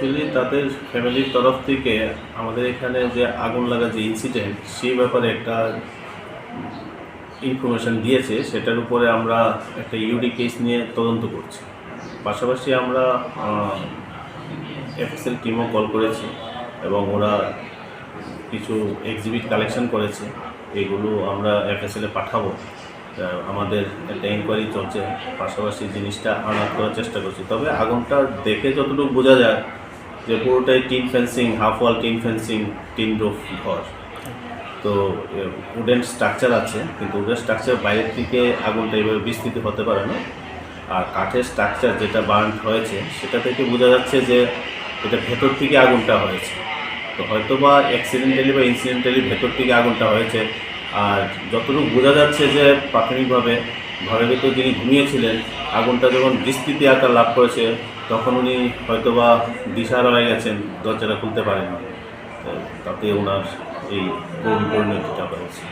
Actually তাদের ফ্যামিলির তরফ থেকে আমাদের এখানে যে আগুন লাগা যে ইনসিডেন্ট সেই ব্যাপারে একটা ইনফরমেশন দিয়েছে। সেটার উপরে আমরা একটা ইউডি কেস নিয়ে তদন্ত করছি। পাশাপাশি আমরা এফএসএল টিমও কল করেছি এবং ওরা কিছু এক্সিবিট কালেকশন করেছে। এগুলো আমরা এফএসএলে পাঠাবো। আমাদের একটা এনকোয়ারি চলছে। পাশাপাশি জিনিসটা আনার করার চেষ্টা করছি। তবে আগুনটা দেখে যতটুকু বোঝা যায় যে পুরোটাই tin fencing half wall tin fencing, tin roof ঘর। তো উডেন স্ট্রাকচার আছে, কিন্তু উডেন স্ট্রাকচার বাইরের থেকে আগুনটা এইভাবে বিস্তৃত হতে পারে না। আর কাঠের স্ট্রাকচার যেটা বার্ন হয়েছে, সেটা থেকে বোঝা যাচ্ছে যে এটা ভেতর থেকে আগুনটা হয়েছে। তো হয়তো বা অ্যাক্সিডেন্টালি বা ইনসিডেন্টালি ভেতর থেকে আগুনটা হয়েছে। আর যতটুকু বোঝা যাচ্ছে যে প্রাথমিকভাবে ঘরের ভেতর যিনি ঘুমিয়েছিলেন, আগুনটা যখন বৃষ্টিতে আকার লাভ করেছে, তখন উনি হয়তোবা দিশার হয়ে গেছেন, দরজাটা খুলতে পারেন তাতে ওনার এই পরিণতিটা হয়েছে।